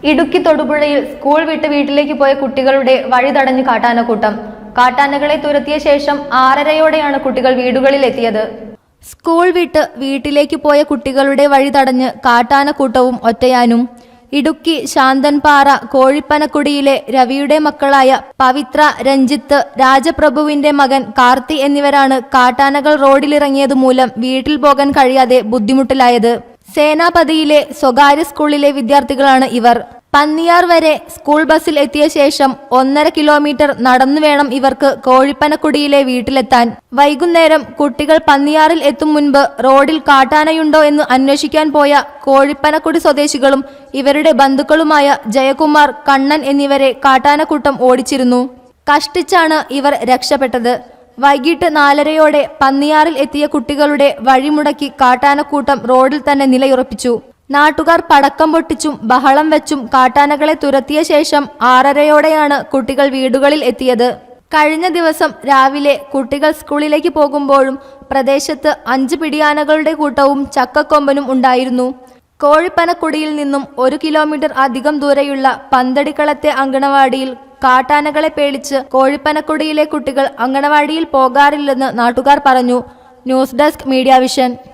ഇടുക്കി തൊടുപുഴയിൽ സ്കൂൾ വിട്ട് വീട്ടിലേക്ക് പോയ കുട്ടികളുടെ വഴി തടഞ്ഞു കാട്ടാനക്കൂട്ടം കാട്ടാനകളെ തുരത്തിയ ശേഷം ആറരയോടെയാണ് കുട്ടികൾ വീടുകളിൽ എത്തിയത് സ്കൂൾ വിട്ട് വീട്ടിലേക്ക് പോയ കുട്ടികളുടെ വഴി തടഞ്ഞ് കാട്ടാനക്കൂട്ടവും ഒറ്റയാനും. ഇടുക്കി ശാന്തൻപാറ കോഴിപ്പനക്കുടിയിലെ രവിയുടെ മക്കളായ പവിത്ര രഞ്ജിത്ത് രാജപ്രഭുവിന്റെ മകൻ കാർത്തി എന്നിവരാണ് കാട്ടാനകൾ റോഡിലിറങ്ങിയത് മൂലം വീട്ടിൽ പോകാൻ കഴിയാതെ ബുദ്ധിമുട്ടിലായത്. സേനാപതിയിലെ സ്വകാര്യ സ്കൂളിലെ വിദ്യാർത്ഥികളാണ് ഇവർ. പന്നിയാർ വരെ സ്കൂൾ ബസ്സിൽ എത്തിയ ശേഷം ഒന്നര കിലോമീറ്റർ നടന്നു വേണം ഇവർക്ക് കോഴിപ്പനക്കുടിയിലെ വീട്ടിലെത്താൻ. വൈകുന്നേരം കുട്ടികൾ പന്നിയാറിൽ എത്തും മുൻപ് റോഡിൽ കാട്ടാനയുണ്ടോ എന്ന് അന്വേഷിക്കാൻ പോയ കോഴിപ്പനക്കുടി സ്വദേശികളും ഇവരുടെ ബന്ധുക്കളുമായ ജയകുമാർ കണ്ണൻ എന്നിവരെ കാട്ടാനക്കൂട്ടം ഓടിച്ചിരുന്നു. കഷ്ടിച്ചാണ് ഇവർ രക്ഷപ്പെട്ടത്. വൈകിട്ട് നാലരയോടെ പന്നിയാറിൽ എത്തിയ കുട്ടികളുടെ വഴിമുടക്കി കാട്ടാനക്കൂട്ടം റോഡിൽ തന്നെ നിലയുറപ്പിച്ചു. നാട്ടുകാർ പടക്കം പൊട്ടിച്ചും ബഹളം വെച്ചും കാട്ടാനകളെ തുരത്തിയ ശേഷം ആറരയോടെയാണ് കുട്ടികൾ വീടുകളിൽ എത്തിയത്. കഴിഞ്ഞ ദിവസം രാവിലെ കുട്ടികൾ സ്കൂളിലേക്ക് പോകുമ്പോഴും പ്രദേശത്ത് അഞ്ച് പിടിയാനകളുടെ കൂട്ടവും ചക്കക്കൊമ്പനും ഉണ്ടായിരുന്നു. കോഴിപ്പനക്കുടിയിൽ നിന്നും ഒരു കിലോമീറ്റർ അധികം ദൂരെയുള്ള പന്തടിക്കളത്തെ അങ്കണവാടിയിൽ കാട്ടാനകളെ പേടിച്ച് കോഴിപ്പനക്കുടിയിലെ കുട്ടികൾ അങ്കണവാടിയിൽ പോകാറില്ലെന്ന് നാട്ടുകാർ പറഞ്ഞു. News desk media vision.